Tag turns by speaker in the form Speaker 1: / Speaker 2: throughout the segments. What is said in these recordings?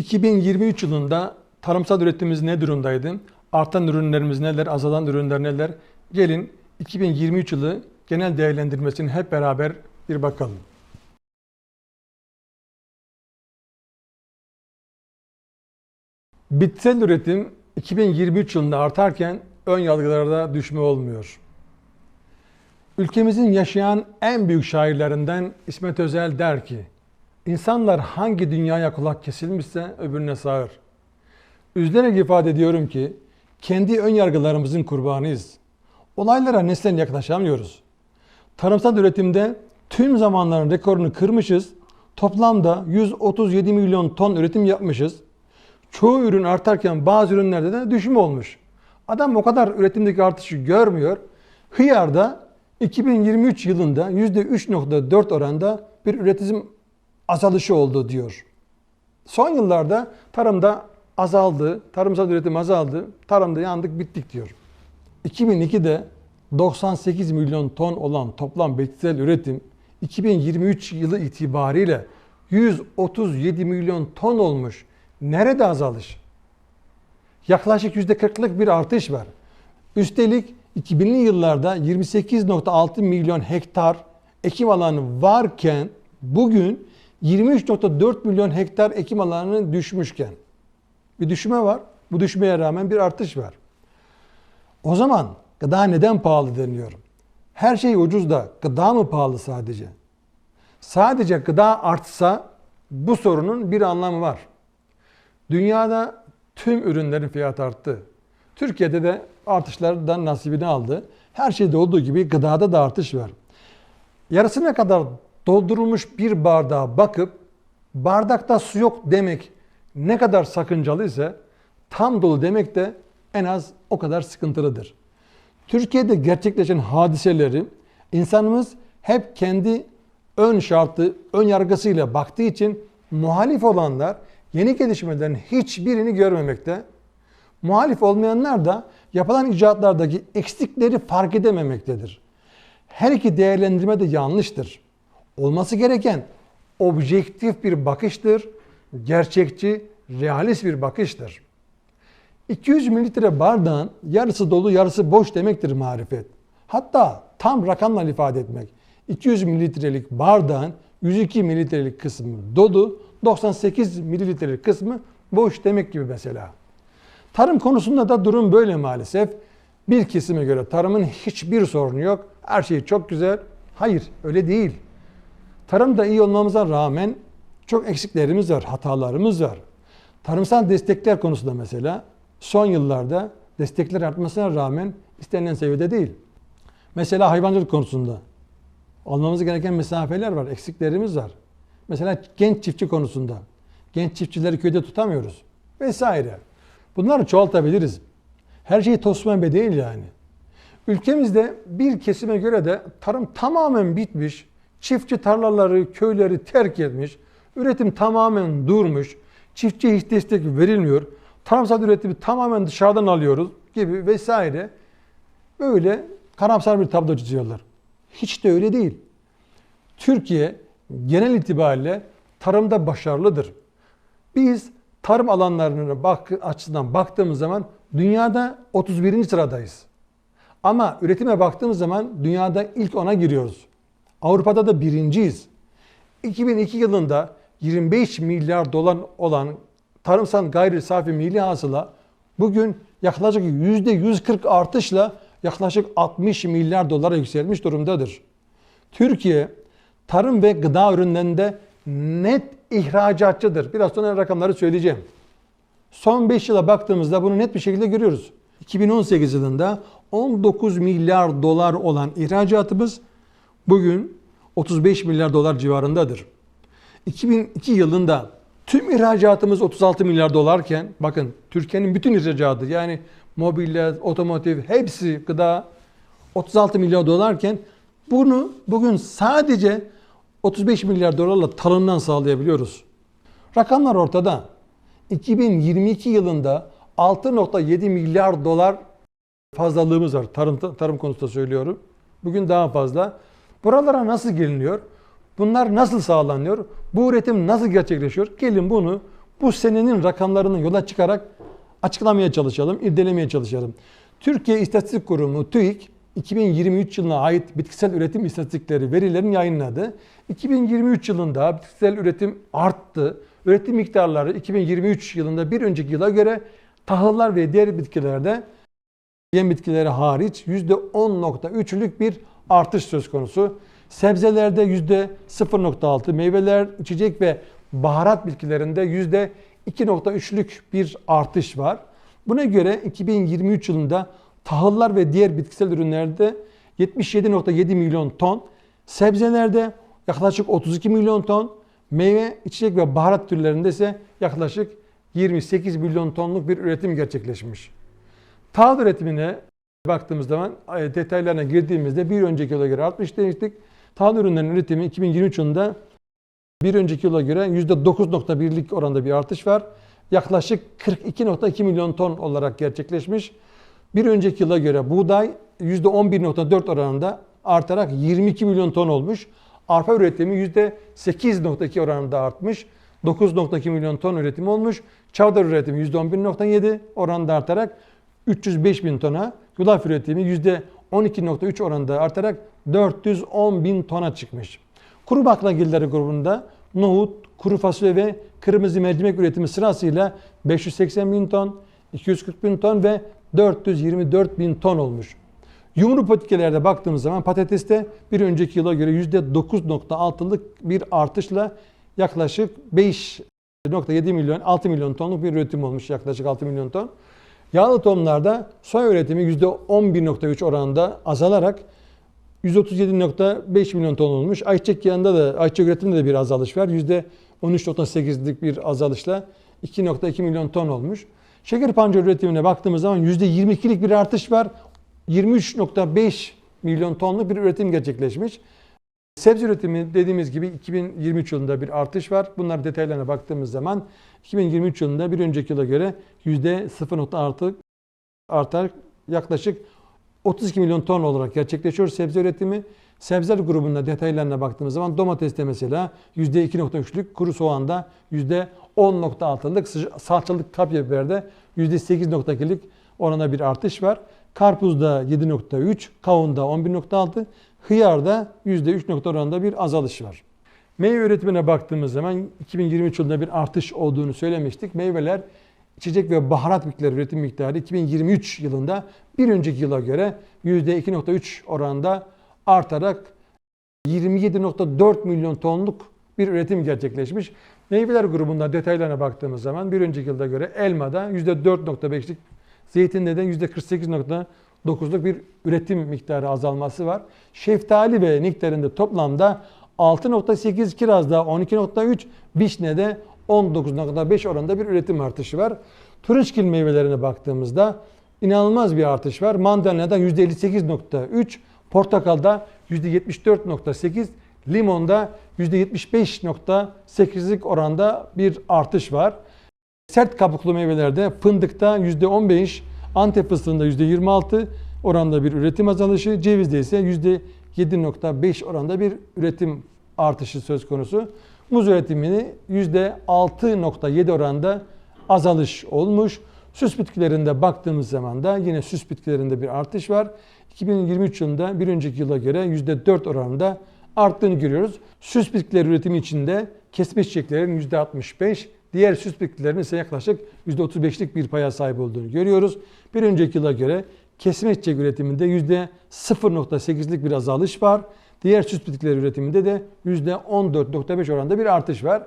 Speaker 1: 2023 yılında tarımsal üretimimiz ne durumdaydı? Artan ürünlerimiz neler, azalan ürünler neler? Gelin 2023 yılı genel değerlendirmesini hep beraber bir bakalım. Bitsel üretim 2023 yılında artarken ön yargılarda düşme olmuyor. Ülkemizin yaşayan en büyük şairlerinden İsmet Özel der ki, İnsanlar hangi dünyaya kulak kesilmişse öbürüne sağır. Üzülerek ifade ediyorum ki kendi ön yargılarımızın kurbanıyız. Olaylara neslen yaklaşamıyoruz. Tarımsal üretimde tüm zamanların rekorunu kırmışız. Toplamda 137 milyon ton üretim yapmışız. Çoğu ürün artarken bazı ürünlerde de düşme olmuş. Adam o kadar üretimdeki artışı görmüyor. Hıyarda 2023 yılında %3.4 oranda bir üretim azalışı oldu diyor. Son yıllarda tarımda azaldı, tarımsal üretim azaldı, tarımda yandık bittik diyor. 2002'de 98 milyon ton olan toplam bitkisel üretim 2023 yılı itibariyle 137 milyon ton olmuş. Nerede azalış? Yaklaşık %40'lık bir artış var. Üstelik 2000'li yıllarda 28.6 milyon hektar ekim alanı varken bugün 23.4 milyon hektar ekim alanı düşmüşken bir düşme var. Bu düşmeye rağmen bir artış var. O zaman gıda neden pahalı deniyor? Her şey ucuz da gıda mı pahalı sadece? Sadece gıda artsa bu sorunun bir anlamı var. Dünyada tüm ürünlerin fiyatı arttı. Türkiye'de de artışlardan nasibini aldı. Her şeyde olduğu gibi gıdada da artış var. Yarısına kadar doldurulmuş bir bardağa bakıp bardakta su yok demek ne kadar sakıncalı ise tam dolu demek de en az o kadar sıkıntılıdır. Türkiye'de gerçekleşen hadiseleri insanımız hep kendi ön şartı, ön yargısıyla baktığı için muhalif olanlar yeni gelişmelerin hiçbirini görmemekte. Muhalif olmayanlar da yapılan icraatlardaki eksikleri fark edememektedir. Her iki değerlendirme de yanlıştır. Olması gereken objektif bir bakıştır, gerçekçi, realist bir bakıştır. 200 mililitre bardağın yarısı dolu yarısı boş demektir marifet. Hatta tam rakamla ifade etmek. 200 mililitrelik bardağın 102 mililitrelik kısmı dolu, 98 mililitrelik kısmı boş demek gibi mesela. Tarım konusunda da durum böyle maalesef. Bir kesime göre tarımın hiçbir sorunu yok. Her şey çok güzel. Hayır öyle değil. Tarımda iyi olmamıza rağmen çok eksiklerimiz var, hatalarımız var. Tarımsal destekler konusunda mesela son yıllarda destekler artmasına rağmen istenilen seviyede değil. Mesela hayvancılık konusunda almamız gereken mesafeler var, eksiklerimiz var. Mesela genç çiftçi konusunda genç çiftçileri köyde tutamıyoruz vesaire. Bunları çoğaltabiliriz. Her şey toz pembe değil yani. Ülkemizde bir kesime göre de tarım tamamen bitmiş, çiftçi tarlaları, köyleri terk etmiş, üretim tamamen durmuş, çiftçiye hiç destek verilmiyor, tarımsal üretimi tamamen dışarıdan alıyoruz gibi vesaire. Böyle karamsar bir tablo çiziyorlar. Hiç de öyle değil. Türkiye genel itibariyle tarımda başarılıdır. Biz tarım alanlarına bak, açısından baktığımız zaman dünyada 31. sıradayız. Ama üretime baktığımız zaman dünyada ilk ona giriyoruz. Avrupa'da da birinciyiz. 2002 yılında 25 milyar dolar olan tarımsal gayri safi milli hasıla bugün yaklaşık %140 artışla yaklaşık 60 milyar dolara yükselmiş durumdadır. Türkiye tarım ve gıda ürünlerinde net ihracatçıdır. Biraz sonra rakamları söyleyeceğim. Son 5 yıla baktığımızda bunu net bir şekilde görüyoruz. 2018 yılında 19 milyar dolar olan ihracatımız bugün 35 milyar dolar civarındadır. 2002 yılında tüm ihracatımız 36 milyar dolarken bakın Türkiye'nin bütün ihracatı yani mobilya, otomotiv hepsi gıda 36 milyar dolarken bunu bugün sadece 35 milyar dolarla tarımdan sağlayabiliyoruz. Rakamlar ortada. 2022 yılında 6.7 milyar dolar fazlalığımız var. Tarım, tarım konusunda söylüyorum. Bugün daha fazla. Buralara nasıl geliniyor? Bunlar nasıl sağlanıyor? Bu üretim nasıl gerçekleşiyor? Gelin bunu bu senenin rakamlarını yola çıkarak açıklamaya çalışalım, irdelemeye çalışalım. Türkiye İstatistik Kurumu TÜİK 2023 yılına ait bitkisel üretim istatistikleri verilerini yayınladı. 2023 yılında bitkisel üretim arttı. Üretim miktarları 2023 yılında bir önceki yıla göre tahıllar ve diğer bitkilerde yem bitkileri hariç %10.3'lük bir artış söz konusu. Sebzelerde %0.6, meyveler, içecek ve baharat bitkilerinde %2.3'lük bir artış var. Buna göre 2023 yılında tahıllar ve diğer bitkisel ürünlerde 77.7 milyon ton, sebzelerde yaklaşık 32 milyon ton, meyve, içecek ve baharat türlerinde ise yaklaşık 28 milyon tonluk bir üretim gerçekleşmiş. Tahıl üretimine baktığımız zaman e, detaylarına girdiğimizde bir önceki yıla göre artmış demiştik. Tahıl ürünlerinin üretimi 2023 yılında bir önceki yıla göre %9.1'lik oranda bir artış var. Yaklaşık 42.2 milyon ton olarak gerçekleşmiş. Bir önceki yıla göre buğday %11.4 oranında artarak 22 milyon ton olmuş. Arpa üretimi %8.2 oranında artmış. 9.2 milyon ton üretim olmuş. Çavdar üretimi %11.7 oranında artarak 305 bin tona. Yulaf üretimi %12.3 oranında artarak 410 bin tona çıkmış. Kuru baklagilleri grubunda nohut, kuru fasulye ve kırmızı mercimek üretimi sırasıyla 580 bin ton, 240 bin ton ve 424 bin ton olmuş. Yumru patikelerde baktığımız zaman patateste bir önceki yıla göre %9.6'lık bir artışla yaklaşık 5.7 milyon 6 milyon tonluk bir üretim olmuş yaklaşık 6 milyon ton. Yağlı tohumlarda soya üretimi %11.3 oranında azalarak 137.5 milyon ton olmuş. Ayçiçek yağında da ayçiçek üretiminde de bir azalış var. %13.8'lik bir azalışla 2.2 milyon ton olmuş. Şeker pancarı üretimine baktığımız zaman %22'lik bir artış var. 23.5 milyon tonluk bir üretim gerçekleşmiş. Sebze üretimi dediğimiz gibi 2023 yılında bir artış var. Bunlar detaylarına baktığımız zaman 2023 yılında bir önceki yıla göre %0.6 artarak yaklaşık 32 milyon ton olarak gerçekleşiyor sebze üretimi. Sebzeler grubunda detaylarına baktığımız zaman domateste mesela %2.3'lük, kuru soğanda %10.6'lık, salçalık kapya biberde %8.2'lik orana bir artış var. Karpuzda 7.3, kavunda 11.6, hıyarda %3 oranında bir azalış var. Meyve üretimine baktığımız zaman 2023 yılında bir artış olduğunu söylemiştik. Meyveler, içecek ve baharat bitkileri üretim miktarı 2023 yılında bir önceki yıla göre %2.3 oranında artarak 27.4 milyon tonluk bir üretim gerçekleşmiş. Meyveler grubunda detaylarına baktığımız zaman bir önceki yılda göre elmada %4.5'lik, zeytinde de %48.9'luk bir üretim miktarı azalması var. Şeftali ve nektarında toplamda 6.8, kirazda 12.3, vişnede 19.5 oranında bir üretim artışı var. Turunçgil meyvelerine baktığımızda inanılmaz bir artış var. Mandalina'da %58.3, portakalda %74.8, limonda %75.8'lik oranda bir artış var. Sert kabuklu meyvelerde fındıkta %15, Antep fıstığında %26 oranda bir üretim azalışı, cevizde ise %7.5 oranda bir üretim artışı söz konusu. Muz üretimini %6.7 oranda azalış olmuş. Süs bitkilerinde baktığımız zaman da yine süs bitkilerinde bir artış var. 2023 yılında bir önceki yıla göre %4 oranında arttığını görüyoruz. Süs bitkileri üretimi içinde kesme çiçeklerin %65, diğer süs bitkilerin ise yaklaşık %35'lik bir paya sahip olduğunu görüyoruz. Bir önceki yıla göre kesme çiçek üretiminde %0.8'lik bir azalış var. Diğer süs bitkileri üretiminde de %14.5 oranında bir artış var.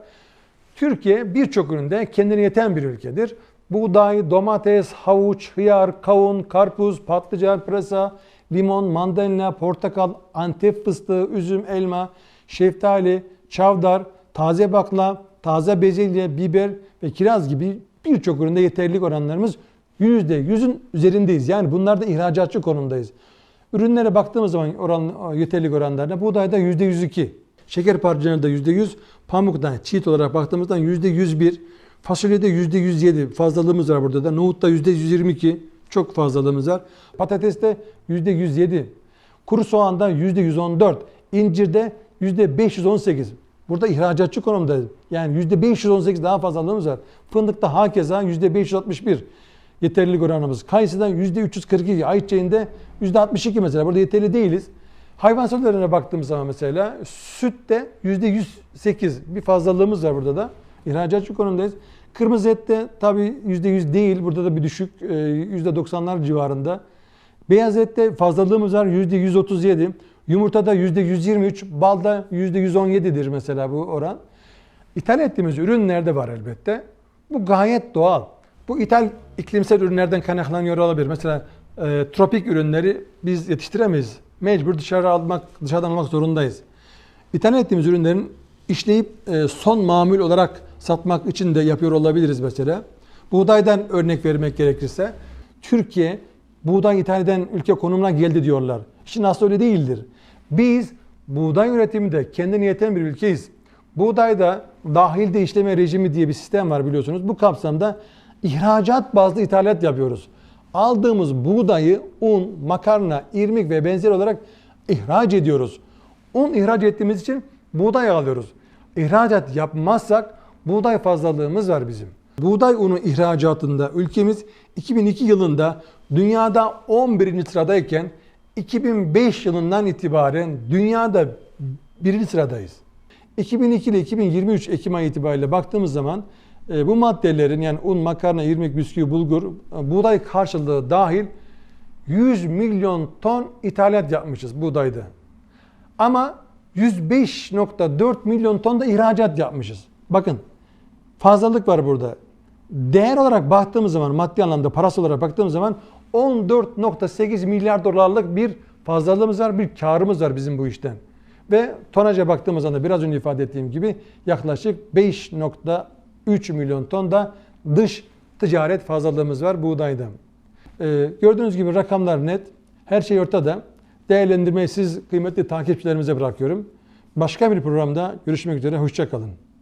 Speaker 1: Türkiye birçok üründe kendine yeten bir ülkedir. Buğday, domates, havuç, hıyar, kavun, karpuz, patlıcan, pırasa, limon, mandalina, portakal, antep fıstığı, üzüm, elma, şeftali, çavdar, taze bakla, taze bezelye, biber ve kiraz gibi birçok üründe yeterlilik oranlarımız %100'ün üzerindeyiz. Yani bunlarda ihracatçı konumdayız. Ürünlere baktığımız zaman oran, yeterlilik oranlarına buğdayda %102, şeker parçalarında %100, pamukta çiğit olarak baktığımızda %101, fasulyede %107 fazlalığımız var burada da. Nohutta %122 çok fazlalığımız var. Patateste %107, kuru soğanda %114, incirde %518. Burada ihracatçı konumdayız. Yani %518 daha fazlalığımız var. Fındıkta hakeza %561 yeterlilik oranımız. Kayısıda %342, ayçiçeğinde %62 mesela. Burada yeterli değiliz. Hayvan sütlerine baktığımız zaman mesela sütte %108 bir fazlalığımız var burada da. İhracatçı konumdayız. Kırmızı ette tabii %100 değil. Burada da bir düşük e, %90'lar civarında. Beyaz ette fazlalığımız var %137. Yumurtada %123, balda %117'dir mesela bu oran. İthal ettiğimiz ürünlerde var elbette. Bu gayet doğal. Bu ithal iklimsel ürünlerden kaynaklanıyor olabilir. Mesela e, tropik ürünleri biz yetiştiremeyiz. Mecbur dışarı almak, dışarıdan almak zorundayız. İthal ettiğimiz ürünlerin işleyip e, son mamul olarak satmak için de yapıyor olabiliriz mesela. Buğdaydan örnek vermek gerekirse Türkiye buğday ithal eden ülke konumuna geldi diyorlar. Şimdi aslında öyle değildir. Biz buğday üretiminde kendine yeten bir ülkeyiz. Buğdayda dahilde işleme rejimi diye bir sistem var biliyorsunuz. Bu kapsamda ihracat bazlı ithalat yapıyoruz. Aldığımız buğdayı un, makarna, irmik ve benzer olarak ihraç ediyoruz. Un ihraç ettiğimiz için buğday alıyoruz. İhracat yapmazsak buğday fazlalığımız var bizim. Buğday unu ihracatında ülkemiz 2002 yılında dünyada 11. sıradayken 2005 yılından itibaren dünyada birinci sıradayız. 2002 ile 2023 Ekim ayı itibariyle baktığımız zaman e, bu maddelerin yani un, makarna, irmik, bisküvi, bulgur, e, buğday karşılığı dahil 100 milyon ton ithalat yapmışız buğdayda. Ama 105.4 milyon ton da ihracat yapmışız. Bakın fazlalık var burada. Değer olarak baktığımız zaman maddi anlamda parası olarak baktığımız zaman 14.8 milyar dolarlık bir fazlalığımız var, bir karımız var bizim bu işten. Ve tonaja baktığımız anda biraz önce ifade ettiğim gibi yaklaşık 5.3 milyon ton da dış ticaret fazlalığımız var buğdayda. Ee, gördüğünüz gibi rakamlar net. Her şey ortada. Değerlendirmeyi siz kıymetli takipçilerimize bırakıyorum. Başka bir programda görüşmek üzere. Hoşçakalın.